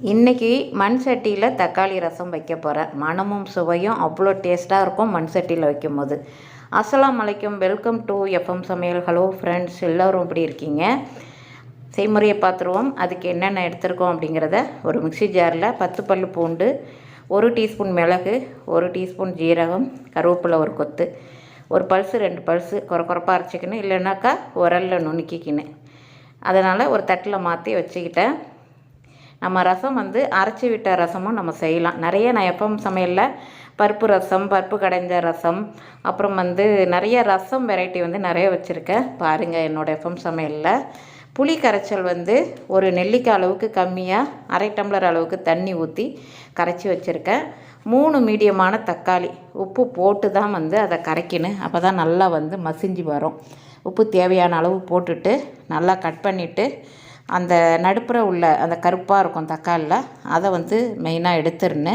இன்றைக்கி மண் சட்டியில் தக்காளி ரசம் வைக்க போகிறேன் மணமும் சுவையும் அவ்வளோ டேஸ்ட்டாக இருக்கும் மண் சட்டியில் வைக்கும் போது அஸ்லாம் அலைக்கும் வெல்கம் டு எஃப்எம் சமையல். ஹலோ ஃப்ரெண்ட்ஸ் எல்லோரும் இப்படி இருக்கீங்க? செய்முறையை பார்த்துருவோம். அதுக்கு என்னென்ன எடுத்திருக்கோம் அப்படிங்கிறத ஒரு மிக்ஸி ஜாரில் பத்து பல் பூண்டு ஒரு டீஸ்பூன் மிளகு ஒரு டீஸ்பூன் ஜீரகம் கருவேப்பிலை ஒரு கொத்து ஒரு பல்ஸு ரெண்டு பல்ஸு குறை குறைப்பாக அரைச்சிக்கணும் இல்லைனாக்கா உரலில் நுணுக்கிக்கினேன். அதனால் ஒரு தட்டில் மாற்றி வச்சுக்கிட்டேன். நம்ம ரசம் வந்து அரைச்சி விட்ட ரசமும் நம்ம செய்யலாம். நிறைய நான் எப்பவும் சமையலில் பருப்பு ரசம் பருப்பு கடைஞ்ச ரசம் அப்புறம் வந்து நிறைய ரசம் வெரைட்டி வந்து நிறைய வச்சுருக்கேன். பாருங்கள் என்னோடய எஃப்எம் சமையலில். புளி கரைச்சல் வந்து ஒரு நெல்லிக்காய் அளவுக்கு கம்மியாக அரை டம்ளர் அளவுக்கு தண்ணி ஊற்றி கரைச்சி வச்சுருக்கேன். மூணு மீடியமான தக்காளி. உப்பு போட்டு தான் வந்து அதை கரைக்கணும். அப்போ தான் நல்லா வந்து மசிஞ்சு வரும். உப்பு தேவையான அளவு போட்டுட்டு நல்லா கட் பண்ணிவிட்டு அந்த நடுப்புற உள்ள அந்த கருப்பாக இருக்கும் தக்காளியில் அதை வந்து மெயினாக எடுத்துருன்னு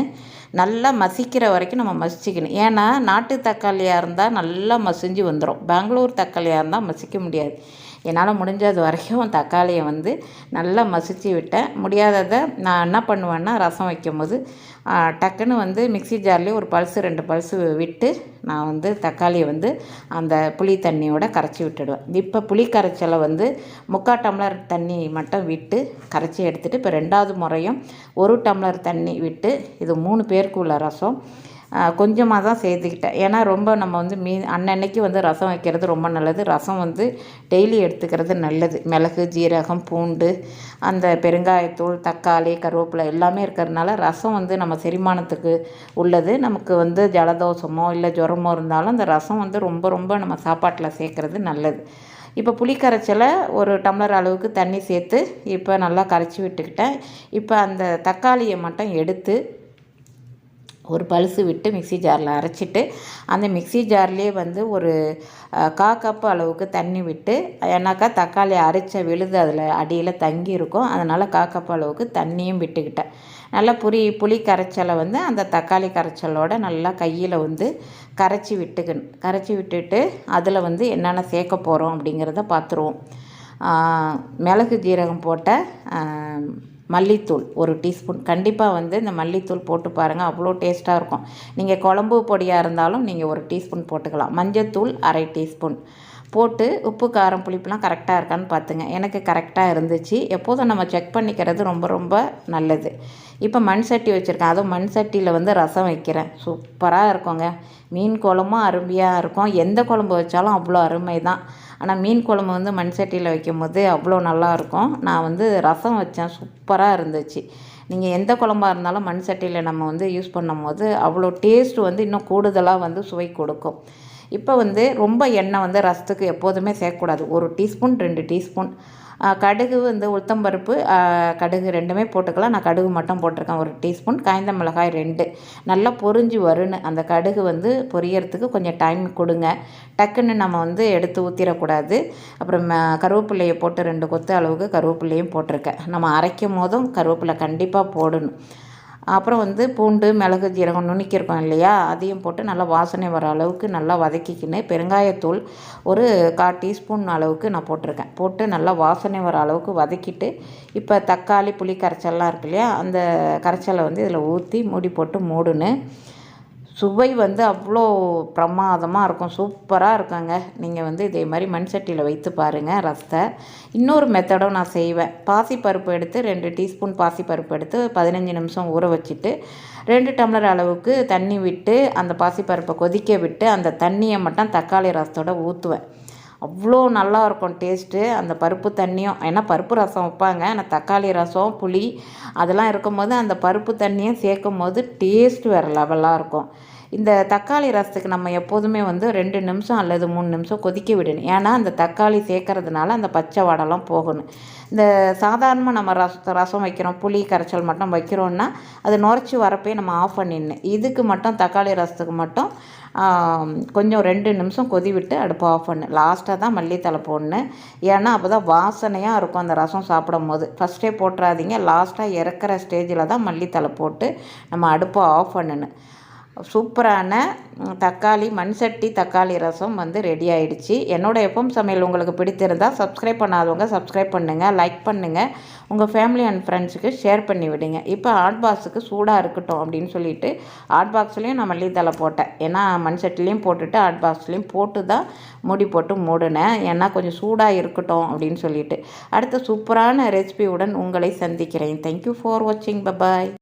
நல்லா மசிக்கிற வரைக்கும் நம்ம மசிச்சிக்கணும். ஏன்னா நாட்டு தக்காளியாக இருந்தால் நல்லா மசிஞ்சு வந்துடும் பெங்களூர் தக்காளியாக இருந்தால் மசிக்க முடியாது. என்னால் முடிஞ்சது வரைக்கும் தக்காளியை வந்து நல்லா மசித்து விட்டேன். முடியாததை நான் என்ன பண்ணுவேன்னா ரசம் வைக்கும்போது டக்குன்னு வந்து மிக்சி ஜார்லேயே ஒரு பல்ஸு ரெண்டு பல்ஸு விட்டு நான் வந்து தக்காளியை வந்து அந்த புளி தண்ணியோட கரைச்சி விட்டுடுவேன். இப்போ புளி கரைச்சலை வந்து முக்கால் டம்ளர் தண்ணி மட்டும் விட்டு கரைச்சி எடுத்துகிட்டு இப்போ ரெண்டாவது முறையும் ஒரு டம்ளர் தண்ணி விட்டு இது மூணு பேருக்கு உள்ள ரசம். கொஞ்சமாக தான் சேர்த்துக்கிட்டேன். ஏன்னா ரொம்ப நம்ம வந்து மீ அன்னன்னைக்கு வந்து ரசம் வைக்கிறது ரொம்ப நல்லது. ரசம் வந்து டெய்லி எடுத்துக்கிறது நல்லது. மிளகு ஜீரகம் பூண்டு அந்த பெருங்காயத்தூள் தக்காளி கருவேப்பிலை எல்லாமே இருக்கிறதுனால ரசம் வந்து நம்ம செரிமானத்துக்கு உள்ளது. நமக்கு வந்து ஜலதோஷமோ இல்லை ஜுரமோ இருந்தாலும் அந்த ரசம் வந்து ரொம்ப ரொம்ப நம்ம சாப்பாட்டில் சேர்க்குறது நல்லது. இப்போ புளி கரைச்சலை ஒரு டம்ளர் அளவுக்கு தண்ணி சேர்த்து இப்போ நல்லா கரைச்சி விட்டுக்கிட்டேன். இப்போ அந்த தக்காளியை மட்டும் எடுத்து ஒரு பல்சு விட்டு மிக்சி ஜாரில் அரைச்சிட்டு அந்த மிக்சி ஜார்லேயே வந்து ஒரு கா கப்பு அளவுக்கு தண்ணி விட்டு ஏன்னாக்கா தக்காளி அரைச்ச விழுது அதில் அடியில் தங்கி இருக்கும் அதனால் கா கப்பு அளவுக்கு தண்ணியும் விட்டுக்கிட்டேன். நல்லா புளி புளி கரைச்சலை வந்து அந்த தக்காளி கரைச்சலோட நல்லா கையில் வந்து கரைச்சி விட்டுக்கணும். கரைச்சி விட்டுட்டு அதில் வந்து என்னென்ன சேர்க்க போகிறோம் அப்படிங்கிறத பார்த்துருவோம். மிளகு ஜீரகம் போட்ட மல்லித்தூள் ஒரு டீஸ்பூன். கண்டிப்பாக வந்து இந்த மல்லித்தூள் போட்டு பாருங்கள் அவ்வளோ டேஸ்ட்டாக இருக்கும். நீங்கள் குழம்பு பொடியாக இருந்தாலும் நீங்கள் ஒரு டீஸ்பூன் போட்டுக்கலாம். மஞ்சத்தூள் அரை டீஸ்பூன். போட்டு உப்பு காரம் புளிப்புலாம் கரெக்டாக இருக்கான்னு பார்த்துங்க எனக்கு கரெக்டாக இருந்துச்சு. எப்போதும் நம்ம செக் பண்ணிக்கிறது ரொம்ப ரொம்ப நல்லது. இப்போ மண் சட்டி வச்சுருக்கேன். அதுவும் மண் சட்டியில் வந்து ரசம் வைக்கிறேன். சூப்பராக இருக்குங்க. மீன் குழம்பும் அருமையாக இருக்கும். எந்த குழம்பு வச்சாலும் அவ்வளோ அருமை தான். ஆனால் மீன் குழம்பு வந்து மண் சட்டியில் வைக்கும் போது அவ்வளோ நல்லாயிருக்கும் நான் வந்து ரசம் வச்சேன். சூப்பராக இருந்துச்சு. நீங்கள் எந்த குழம்பாக இருந்தாலும் மண் சட்டியில் நம்ம வந்து யூஸ் பண்ணும் போது அவ்வளோ டேஸ்ட் வந்து இன்னும் கூடுதலாக வந்து சுவை கொடுக்கும். இப்போ வந்து ரொம்ப எண்ணெய் வந்து ரசத்துக்கு எப்போதுமே சேர்க்கக்கூடாது. ஒரு டீஸ்பூன் ரெண்டு டீஸ்பூன். கடுகு வந்து உளுத்தம்பருப்பு கடுகு ரெண்டுமே போட்டுக்கலாம். நான் கடுகு மட்டும் போட்டிருக்கேன். ஒரு டீஸ்பூன். காய்ந்த மிளகாய் ரெண்டு. நல்லா பொறிஞ்சு வருன்னு. அந்த கடுகு வந்து பொரியறதுக்கு கொஞ்சம் டைம் கொடுங்க. டக்குன்னு நம்ம வந்து எடுத்து ஊற்றிடக்கூடாது அப்புறம் கருவேப்பிள்ளையை போட்டு ரெண்டு கொத்து அளவுக்கு கருவேப்பிள்ளையும் போட்டிருக்கேன். நம்ம அரைக்கும் போதும் கருவேப்பிலை கண்டிப்பாக போடணும். அப்புறம் வந்து பூண்டு மிளகு ஜீரகம் நுணுக்கியிருக்கோம் இல்லையா? அதையும் போட்டு நல்லா வாசனை வர அளவுக்கு நல்லா வதக்கிக்கின்னு பெருங்காயத்தூள் ஒரு கால் டீஸ்பூன் அளவுக்கு நான் போட்டிருக்கேன். போட்டு நல்லா வாசனை வர அளவுக்கு வதக்கிட்டு இப்போ தக்காளி புளி கரைச்சல்லாம் இருக்கு இல்லையா? அந்த கரைச்சலை வந்து இதில் ஊற்றி மூடி போட்டு மூடுன்னு சுவை வந்து அவ்வளோ பிரமாதமாக இருக்கும். சூப்பராக இருக்குங்க. நீங்கள் வந்து இதே மாதிரி மண் சட்டியில் வைத்து பாருங்கள் ரசத்தை. இன்னொரு மெத்தடும் நான் செய்வேன். பாசிப்பருப்பு எடுத்து ரெண்டு டீஸ்பூன் பாசிப்பருப்பு எடுத்து பதினஞ்சு நிமிஷம் ஊற வச்சுட்டு ரெண்டு டம்ளர் அளவுக்கு தண்ணி விட்டு அந்த பாசிப்பருப்பை கொதிக்க விட்டு அந்த தண்ணியை மட்டும் தக்காளி ரசத்தோடு ஊற்றுவேன் அவ்வளோ நல்லா இருக்கும் டேஸ்ட்டு. அந்த பருப்பு தண்ணியும் ஏன்னா பருப்பு ரசம் வைப்பாங்க ஆனால் தக்காளி ரசம் புளி அதெல்லாம் இருக்கும்போது அந்த பருப்பு தண்ணியும் சேர்க்கும் போது டேஸ்ட் வேறு லெவலாக இருக்கும். இந்த தக்காளி ரசத்துக்கு நம்ம எப்போதுமே வந்து ரெண்டு நிமிஷம் அல்லது மூணு நிமிஷம் கொதிக்க விடணும். ஏன்னா அந்த தக்காளி சேர்க்கறதுனால அந்த பச்சை வடலாம் போகணும். இந்த சாதாரணமாக நம்ம ரச ரசம் வைக்கிறோம் புளி கரைச்சல் மட்டும் வைக்கிறோன்னா அது நுரைச்சி வரப்பே நம்ம ஆஃப் பண்ணிடணும். இதுக்கு மட்டும் தக்காளி ரசத்துக்கு மட்டும் கொஞ்சம் ரெண்டு நிமிஷம் கொதி விட்டு அடுப்பு ஆஃப் பண்ணு. லாஸ்ட்டாக தான் மல்லித்தலை போடணும். ஏன்னா அப்போ தான் வாசனையாக இருக்கும் அந்த ரசம் சாப்பிடும் போது ஃபஸ்ட்டே போட்டுறாதீங்க. லாஸ்ட்டாக இறக்குற ஸ்டேஜில் தான் மல்லித்தலை போட்டு நம்ம அடுப்பை ஆஃப் பண்ணணும். சூப்பரான தக்காளி மண் சட்டி தக்காளி ரசம் வந்து ரெடி ஆயிடுச்சு. என்னோடய எஃப்எம் சமையல் உங்களுக்கு பிடித்திருந்தால் சப்ஸ்கிரைப் பண்ணாதவங்க சப்ஸ்கிரைப் பண்ணுங்கள் லைக் பண்ணுங்கள் உங்கள் ஃபேமிலி அண்ட் ஃப்ரெண்ட்ஸுக்கு ஷேர் பண்ணி விடுங்க. இப்போ ஹாட் பாக்ஸுக்கு சூடாக இருக்கட்டும் அப்படின்னு சொல்லிட்டு ஹாட் பாக்ஸ்லேயும் நான் மல்லித்தலை போட்டேன். ஏன்னா மண் சட்டிலையும் போட்டுட்டு ஹாட் பாக்ஸ்லேயும் போட்டு தான் மூடி போட்டு மூடினேன். ஏன்னா கொஞ்சம் சூடாக இருக்கட்டும் அப்படின்னு சொல்லிட்டு. அடுத்த சூப்பரான ரெசிபியுடன் உங்களை சந்திக்கிறேன். தேங்க்யூ ஃபார் வாட்சிங் பபாய்